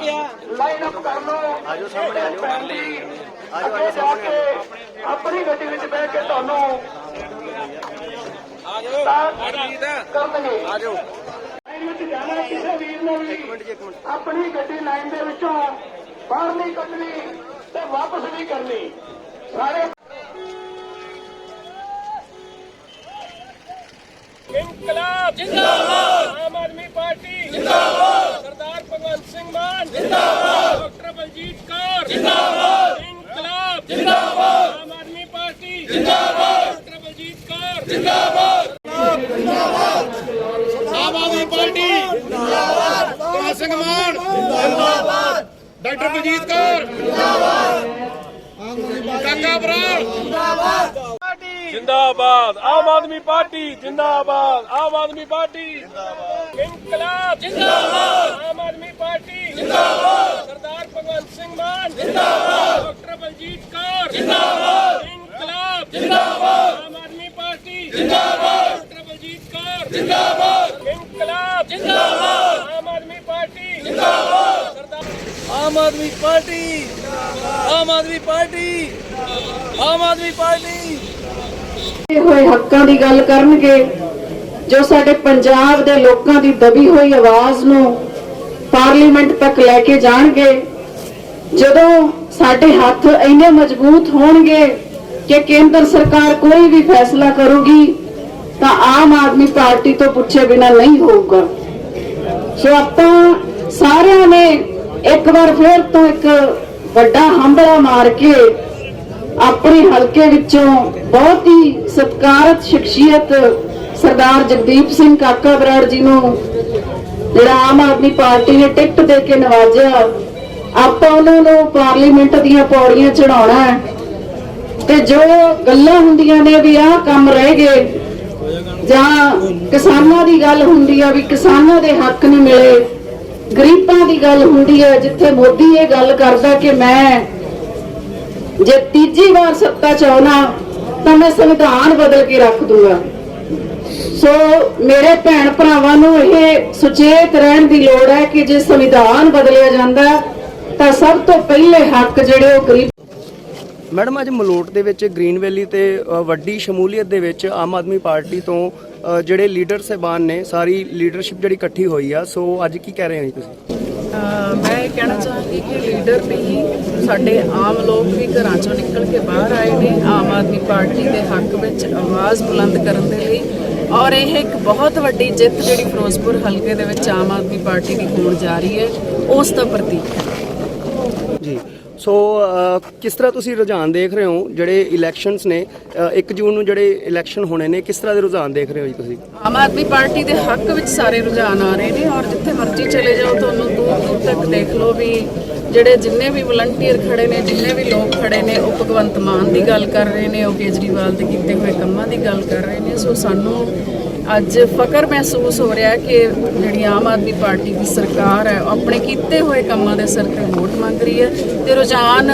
Line up ਕਰ ਲਓ। ਆਜੋ ਸਾਹਮਣੇ ਆਜੋ। ਕਰ ਲਈ ਆਜੋ ਆਜੋ ਸਾਹਮਣੇ। ਆਪਣੀ ਗੱਡੀ ਵਿੱਚ ਬਹਿ ਕੇ ਤੁਹਾਨੂੰ ਆਜੋ। ਅਰਜੀਤ ਕਰਨਗੇ ਆਜੋ। ਲਾਈਨ ਵਿੱਚ ਜਾਣਾ ਕਿਸੇ ਵੀਰ ਨੂੰ ਵੀ। ਆਪਣੀ ਗੱਡੀ ਲਾਈਨ ਦੇ ਵਿੱਚੋਂ ਬਾਹਰ ਨਹੀਂ ਕੱਢਣੀ ਤੇ ਵਾਪਸ ਵੀ ਕਰਨੀ। ਸਾਰੇ ਇਨਕਲਾਬ ਜਿੰਦਾਬਾਦ। ਆਮ ਆਦਮੀ ਪਾਰਟੀ ਜਿੰਦਾਬਾਦ ਸਰਦਾਰ ਭਗਵੰਤ ਸਿੰਘ ਮਾਨ ਜਿੰਦਾਬਾਦ ਡਾਕਟਰ ਬਲਜੀਤ ਕੌਰ ਜਿੰਦਾਬਾਦ ਇਨਕਲਾਬ ਜਿੰਦਾਬਾਦ ਆਮ ਆਦਮੀ ਪਾਰਟੀ ਜਿੰਦਾਬਾਦ ਡਾਕਟਰ ਬਲਜੀਤ ਜਿੰਦਾਬਾਦ ਆਮ ਆਦਮੀ ਪਾਰਟੀ ਜਿੰਦਾਬਾਦ ਭਗਤ ਸਿੰਘ ਮਾਨ ਜਿੰਦਾਬਾਦ ਡਾਕਟਰ ਬਲਜੀਤ ਕੌਰ ਜਿੰਦਾਬਾਦ ਕਾਕਾ ਬਰਾੜ ਜਿੰਦਾਬਾਦ ਆਮ ਆਦਮੀ ਪਾਰਟੀ ਜਿੰਦਾਬਾਦ ਆਮ ਆਦਮੀ ਪਾਰਟੀ ਜਿੰਦਾਬਾਦ ਇਨਕਲਾਬ ਜਿੰਦਾਬਾਦ ਆਮ ਆਦਮੀ ਪਾਰਟੀ ਜਿੰਦਾਬਾਦ ਸਰਦਾਰ ਭਗਵੰਤ ਸਿੰਘ ਮਾਨ ਜਿੰਦਾਬਾਦ ਡਾਕਟਰ ਬਲਜੀਤ ਕੌਰ ਜਿੰਦਾਬਾਦ ਇਨਕਲਾਬ ਜਿੰਦਾਬਾਦ ਆਮ ਆਦਮੀ ਪਾਰਟੀ ਜਿੰਦਾਬਾਦ ਡਾਕਟਰ ਕੌਰ ਜਿੰਦਾਬਾਦ ਇਨਕਲਾਬ ਜਿੰਦਾਬਾਦ ਆਮ ਆਦਮੀ ਪਾਰਟੀ ਜਿੰਦਾਬਾਦ Aam Aadmi party Aam Aadmi party Aam Aadmi party ਹੋਏ ਹੱਕਾਂ ਦੀ ਗੱਲ ਕਰਨਗੇ, ਜੋ ਸਾਡੇ ਪੰਜਾਬ ਦੇ ਲੋਕਾਂ ਦੀ ਦਬੀ ਹੋਈ ਆਵਾਜ਼ ਨੂੰ ਪਾਰਲੀਮੈਂਟ ਤੱਕ ਲੈ ਕੇ ਜਾਣਗੇ, ਜਦੋਂ ਸਾਡੇ ਹੱਥ ਇੰਨੇ ਮਜ਼ਬੂਤ ਹੋਣਗੇ ਕਿ ਕੇਂਦਰ ਸਰਕਾਰ ਕੋਈ ਵੀ ਫੈਸਲਾ ਕਰੂਗੀ, ਤਾਂ ਆਮ ਆਦਮੀ ਪਾਰਟੀ ਤੋਂ ਪੁੱਛੇ ਬਿਨਾ ਨਹੀਂ ਹੋਊਗਾ। ਸੋ ਆਪਾਂ ਸਾਰਿਆਂ ਨੇ ਇੱਕ ਵਾਰ ਫਿਰ ਤੋਂ ਇੱਕ ਵੱਡਾ ਹੰਬਲਾ ਮਾਰ ਕੇ ਆਪਣੇ ਹਲਕੇ ਵਿੱਚੋਂ ਬਹੁਤ ਹੀ ਸਤਿਕਾਰਤ, ਸ਼ਖਸੀਅਤ ਸਰਦਾਰ ਜਗਦੀਪ ਸਿੰਘ ਕਾਕਾ ਬਰਾੜ ਜੀ ਨੂੰ ਜਿਹੜਾ ਆਮ ਆਦਮੀ ਪਾਰਟੀ ਨੇ ਟਿਕਟ ਦੇ ਕੇ ਨਵਾਜਿਆ, ਆਪਾਂ ਉਹਨਾਂ ਨੂੰ ਪਾਰਲੀਮੈਂਟ ਦੀਆਂ ਪੌੜੀਆਂ ਚੜਾਉਣਾ ਹੈ। ਤੇ ਜੋ ਗੱਲਾਂ ਹੁੰਦੀਆਂ ਨੇ ਵੀ ਆਹ ਕੰਮ ਰਹਿ ਗਏ, ਜਾਂ ਕਿਸਾਨਾਂ ਦੀ ਗੱਲ ਹੁੰਦੀ ਆ ਵੀ ਕਿਸਾਨਾਂ ਦੇ ਹੱਕ ਨਹੀਂ ਮਿਲੇ, ਗਰੀਬਾਂ ਦੀ ਗੱਲ ਹੁੰਦੀ ਹੈ ਜਿੱਥੇ ਮੋਦੀ ਇਹ ਗੱਲ ਕਰਦਾ ਕਿ ਮੈਂ ਜੇ ਤੀਜੀ ਵਾਰ ਸੱਤਾ ਚ ਆਉਣਾ ਤਾਂ ਮੈਂ ਸੰਵਿਧਾਨ ਬਦਲ ਕੇ ਰੱਖ ਦੂੰਗਾ। ਸੋ ਮੇਰੇ ਭੈਣ ਭਰਾਵਾਂ ਨੂੰ ਇਹ ਸੁਚੇਤ ਰਹਿਣ ਦੀ ਲੋੜ ਹੈ ਕਿ ਜੇ ਸੰਵਿਧਾਨ ਬਦਲਿਆ ਜਾਂਦਾ, ਤਾਂ ਸਭ ਤੋਂ ਪਹਿਲੇ ਹੱਕ ਜਿਹੜੇ ਉਹ ਗਰੀਬ ਮੈਡਮ, ਅੱਜ ਮਲੋਟ ਦੇ ਵਿੱਚ, ਗ੍ਰੀਨ ਵੈਲੀ ਤੇ ਵੱਡੀ ਸ਼ਮੂਲੀਅਤ ਦੇ ਵਿੱਚ ਆਮ ਆਦਮੀ ਪਾਰਟੀ ਤੋਂ ਜਿਹੜੇ ਲੀਡਰ ਸਹਿਬਾਨ ਨੇ, ਸਾਰੀ ਲੀਡਰਸ਼ਿਪ ਜਿਹੜੀ ਇਕੱਠੀ ਹੋਈ ਆ, ਸੋ ਅੱਜ ਕੀ ਕਹਿ ਰਹੇ ਹੋ ਜੀ ਤੁਸੀਂ? ਮੈਂ ਇਹ ਕਹਿਣਾ ਚਾਹਾਂਗੀ ਕਿ ਲੀਡਰ ਨਹੀਂ ਸਾਡੇ ਆਮ ਲੋਕ ਵੀ ਘਰਾਂ ਚੋਂ ਨਿਕਲ ਕੇ ਬਾਹਰ ਆਏ ਨੇ, ਆਮ ਆਦਮੀ ਪਾਰਟੀ ਦੇ ਹੱਕ ਵਿੱਚ ਆਵਾਜ਼ ਬੁਲੰਦ ਕਰਨ ਦੇ ਲਈ ਔਰ ਇਹ ਇੱਕ ਬਹੁਤ ਵੱਡੀ ਜਿੱਤ ਜਿਹੜੀ ਫਿਰੋਜ਼ਪੁਰ ਹਲਕੇ ਦੇ ਵਿੱਚ ਆਮ ਆਦਮੀ ਪਾਰਟੀ ਦੀ ਹੋਣ ਜਾ ਰਹੀ ਹੈ, ਉਸ ਦਾ ਪ੍ਰਤੀਕ ਹੈ। ਸੋ ਕਿਸ ਤਰ੍ਹਾਂ ਤੁਸੀਂ ਰੁਝਾਨ ਦੇਖ ਰਹੇ ਹੋ ਜਿਹੜੇ ਇਲੈਕਸ਼ਨਸ ਨੇ? 1 ਜੂਨ ਨੂੰ ਜਿਹੜੇ ਇਲੈਕਸ਼ਨ ਹੋਣੇ ਨੇ, ਕਿਸ ਤਰ੍ਹਾਂ ਦੇ ਰੁਝਾਨ ਦੇਖ ਰਹੇ ਹੋ ਜੀ ਤੁਸੀਂ? ਆਮ ਆਦਮੀ ਪਾਰਟੀ ਦੇ ਹੱਕ ਵਿੱਚ ਸਾਰੇ ਰੁਝਾਨ ਆ ਰਹੇ ਨੇ ਔਰ ਜਿੱਥੇ ਮਰਜ਼ੀ ਚਲੇ ਜਾਓ, ਤੁਹਾਨੂੰ ਤੱਕ ਦੇਖ ਲਓ ਵੀ ਜਿਹੜੇ ਜਿੰਨੇ ਵੀ ਵਲੰਟੀਅਰ ਖੜੇ ਨੇ, ਜਿੰਨੇ ਵੀ ਲੋਕ ਖੜੇ ਨੇ, ਉਹ ਭਗਵੰਤ ਮਾਨ ਦੀ ਗੱਲ ਕਰ ਰਹੇ ਨੇ, ਉਹ ਕੇਜਰੀਵਾਲ ਦੇ ਕੀਤੇ ਹੋਏ ਕੰਮਾਂ ਦੀ ਗੱਲ ਕਰ ਰਹੇ ਨੇ। ਸੋ ਸਾਨੂੰ ਅੱਜ ਫਕਰ ਮਹਿਸੂਸ ਹੋ ਰਿਹਾ ਕਿ ਜਿਹੜੀ ਆਮ ਆਦਮੀ ਪਾਰਟੀ ਦੀ ਸਰਕਾਰ ਹੈ, ਉਹ ਆਪਣੇ ਕੀਤੇ ਹੋਏ ਕੰਮਾਂ ਦੇ ਸਿਰ ਤੇ ਵੋਟ ਮੰਗ ਰਹੀ ਹੈ ਤੇ ਰੁਝਾਨ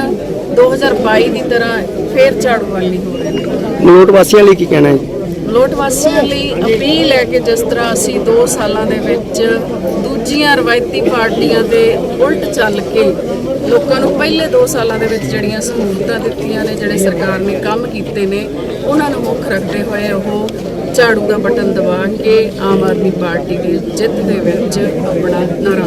2022 ਦੀ ਤਰ੍ਹਾਂ ਫੇਰ ਝਾੜੂ ਵਾਲੀ ਹੋ ਰਹੇ ਨੇ ਮਲੋਟ ਵਾਸੀਆਂ ਲਈ ਕੀ ਕਹਿਣਾ ਹੈ ਜੀ ਲੋਟ ਵਾਸੀਆਂ ਲਈ ਅਪੀਲ ਹੈ ਕਿ ਜਿਸ ਤਰ੍ਹਾਂ ਅਸੀਂ 2 ਸਾਲਾਂ ਦੇ ਵਿੱਚ ਦੂਜੀਆਂ ਰਵਾਇਤੀ ਪਾਰਟੀਆਂ ਦੇ ਉਲਟ ਚੱਲ ਕੇ ਲੋਕਾਂ ਨੂੰ ਪਹਿਲੇ 2 ਸਾਲਾਂ ਦੇ ਵਿੱਚ ਜਿਹੜੀਆਂ ਸਹੂਲਤਾਂ ਦਿੱਤੀਆਂ ਨੇ, ਜਿਹੜੇ ਸਰਕਾਰ ਨੇ ਕੰਮ ਕੀਤੇ ਨੇ, ਉਹਨਾਂ ਨੂੰ ਮੁੱਖ ਰੱਖਦੇ ਹੋਏ ਉਹ ਝਾੜੂ ਦਾ ਬਟਨ ਦਬਾ ਕੇ ਆਮ ਆਦਮੀ ਪਾਰਟੀ ਦੀ ਜਿੱਤ ਦੇ ਵਿੱਚ ਆਪਣਾ ਨਾਰਾ